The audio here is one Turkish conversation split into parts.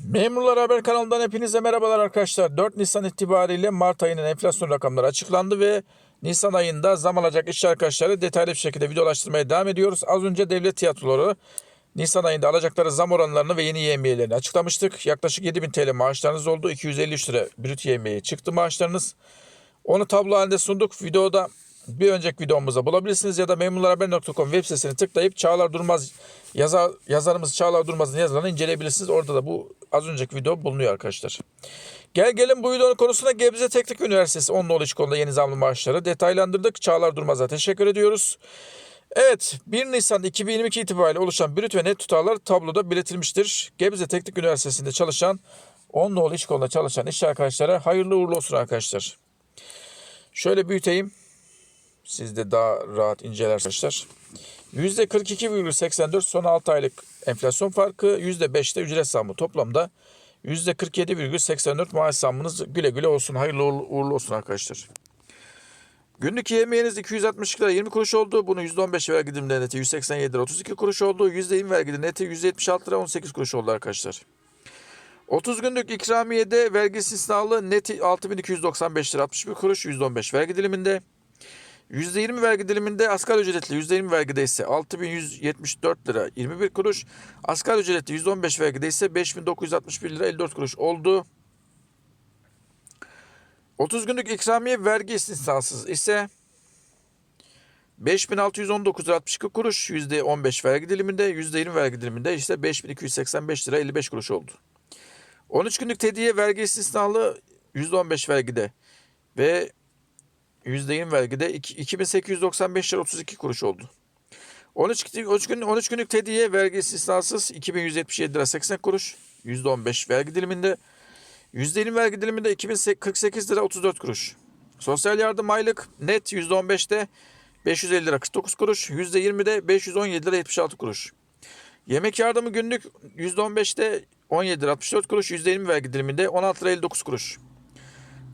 Memurlar Haber kanalından hepinize merhabalar arkadaşlar. 4 Nisan itibariyle Mart ayının enflasyon rakamları açıklandı ve Nisan ayında zam alacak işçi arkadaşları detaylı bir şekilde videolaştırmaya devam ediyoruz. Az önce devlet tiyatroları Nisan ayında alacakları zam oranlarını ve yeni yemiyelerini açıklamıştık. Yaklaşık 7000 TL maaşlarınız oldu. 253 lira brüt yemeği çıktı maaşlarınız. Onu tablo halinde sunduk. Videoda bir önceki videomuzda bulabilirsiniz ya da memurlarhaber.com web sitesini tıklayıp Çağlar Durmaz yazar, yazarımız Çağlar Durmaz'ın yazılarını inceleyebilirsiniz. Orada da bu az önceki video bulunuyor arkadaşlar. Gel gelin bu videonun konusuna Gebze Teknik Üniversitesi 10 nolu konuda yeni zamlı maaşları detaylandırdık. Çağlar Durmaz'a teşekkür ediyoruz. Evet 1 Nisan 2022 itibariyle oluşan brüt ve net tutarlar tabloda belirtilmiştir. Gebze Teknik Üniversitesi'nde çalışan 10 nolu iş konuda çalışan iş arkadaşlara hayırlı uğurlu olsun arkadaşlar. Şöyle büyüteyim. Siz de daha rahat inceler arkadaşlar. %42,84 son 6 aylık enflasyon farkı, %5'te ücret zammı toplamda %47,84 maaş zammınız güle güle olsun. Hayırlı uğurlu olsun arkadaşlar. Günlük yemeğiniz 262 lira 20 kuruş oldu. Bunu %15 vergi diliminde neti 187 lira 32 kuruş oldu. %20 vergi diliminde neti 176 lira 18 kuruş oldu arkadaşlar. 30 günlük ikramiyede vergi istisnalı neti 6295 lira 61 kuruş %15 vergi diliminde. %20 vergi diliminde asgari ücretli %20 vergide ise 6174 lira 21 kuruş. Asgari ücretli %15 vergide ise 5961 lira 54 kuruş oldu. 30 günlük ikramiye vergi istisnasız ise 5619 lira 62 kuruş %15 vergi diliminde %20 vergi diliminde ise 5285 lira 55 kuruş oldu. 13 günlük tediye vergi istisnalı %15 vergide ve %20 vergide iki- 2895 lira 32 kuruş oldu. 13, 13, gün, 13 günlük tediye vergi istisnasız 2177 lira 80 kuruş %15 vergi diliminde. %20 vergi diliminde 2048 lira 34 kuruş. Sosyal yardım aylık net %15'te 550 lira 49 kuruş. %20'de 517 lira 76 kuruş. Yemek yardımı günlük %15'te 17 lira 64 kuruş. %20 vergi diliminde 16 lira 59 kuruş.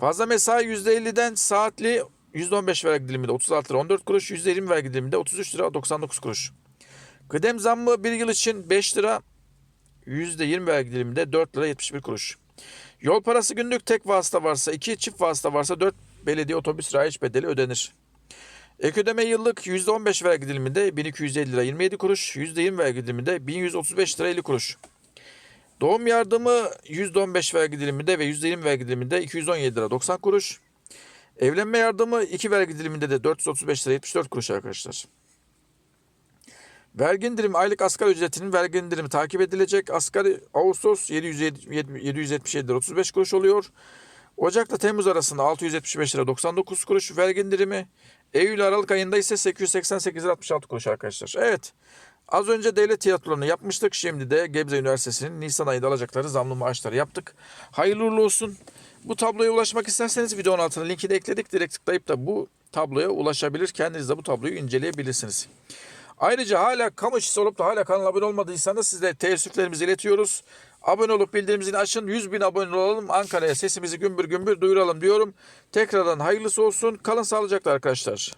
Fazla mesai %50'den saatli %15 vergi diliminde 36 lira 14 kuruş, %20 vergi diliminde 33 lira 99 kuruş. Kıdem zammı bir yıl için 5 lira, %20 vergi diliminde 4 lira 71 kuruş. Yol parası günlük tek vasıta varsa 2, çift vasıta varsa 4 belediye otobüs rayiç bedeli ödenir. Ek ödeme yıllık %15 vergi diliminde 1250 lira 27 kuruş, %20 vergi diliminde 1135 lira 50 kuruş. Doğum yardımı %15 vergi diliminde ve %20 vergi diliminde 217 lira 90 kuruş. Evlenme yardımı 2 vergi diliminde de 435 lira 74 kuruş arkadaşlar. Vergi indirimi aylık asgari ücretinin vergi indirimi takip edilecek. Asgari Ağustos 707 777 lira 35 kuruş oluyor. Ocak'ta Temmuz arasında 675 lira 99 kuruş vergi indirimi. Eylül Aralık ayında ise 888 lira 66 kuruş arkadaşlar. Evet. Az önce devlet tiyatrolarını yapmıştık. Şimdi de Gebze Üniversitesi'nin Nisan ayında alacakları zamlı maaşları yaptık. Hayırlı uğurlu olsun. Bu tabloya ulaşmak isterseniz videonun altına linki de ekledik. Direkt tıklayıp da bu tabloya ulaşabilir. Kendiniz de bu tabloyu inceleyebilirsiniz. Ayrıca hala kamu işçisi olup da hala kanala abone olmadıysanız sizlere teessüflerimizi iletiyoruz. Abone olup bildirimimizi açın. 100 bin abone olalım. Ankara'ya sesimizi gümbür gümbür duyuralım diyorum. Tekrardan hayırlısı olsun. Kalın sağlıcakla arkadaşlar.